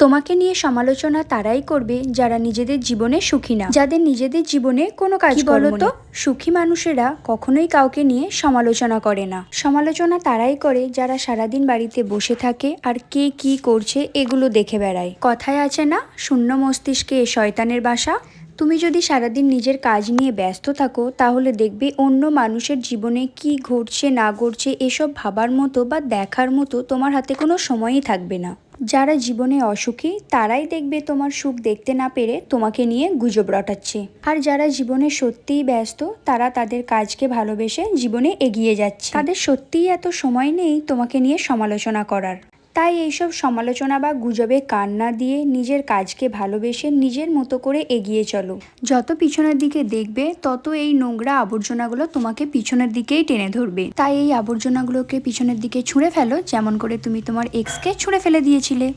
তোমাকে নিয়ে সমালোচনা তারাই করবে যারা নিজেদের জীবনে সুখী না। যাদের নিজেদের জীবনে কোনো কাজ বলতো? তো সুখী মানুষেরা কখনোই কাউকে নিয়ে সমালোচনা করে না। সমালোচনা তারাই করে যারা সারাদিন বাড়িতে বসে থাকে আর কে কি করছে এগুলো দেখে বেড়ায়। কথায় আছে না শূন্য মস্তিষ্কে শয়তানের বাসা। তুমি যদি সারাদিন নিজের কাজ নিয়ে ব্যস্ত থাকো, তাহলে দেখবে অন্য মানুষের জীবনে কি ঘটছে, না ঘটছে, এসব ভাবার মতো বা দেখার মতো তোমার হাতে কোনো সময়ই থাকবে না। যারা জীবনে অসুখী, তারাই দেখবে তোমার সুখ দেখতে না পেরে তোমাকে নিয়ে গুজব রটাচ্ছে। আর যারা জীবনে সত্যিই ব্যস্ত, তারা তাদের কাজকে ভালোবেসে জীবনে এগিয়ে যাচ্ছে। তাদের সত্যিই এত সময় নেই তোমাকে নিয়ে সমালোচনা করার। তাই এইসব সমালোচনা বা গুজবে কান না দিয়ে নিজের কাজকে ভালোবেসে নিজের মতো করে এগিয়ে চলো। যত পিছনের দিকে দেখবে, তত এই নোংরা আবর্জনাগুলো তোমাকে পিছনের দিকেই টেনে ধরবে। তাই এই আবর্জনাগুলোকে পিছনের দিকে ছুঁড়ে ফেলো, যেমন করে তুমি তোমার এক্সকে ছুঁড়ে ফেলে দিয়েছিলে।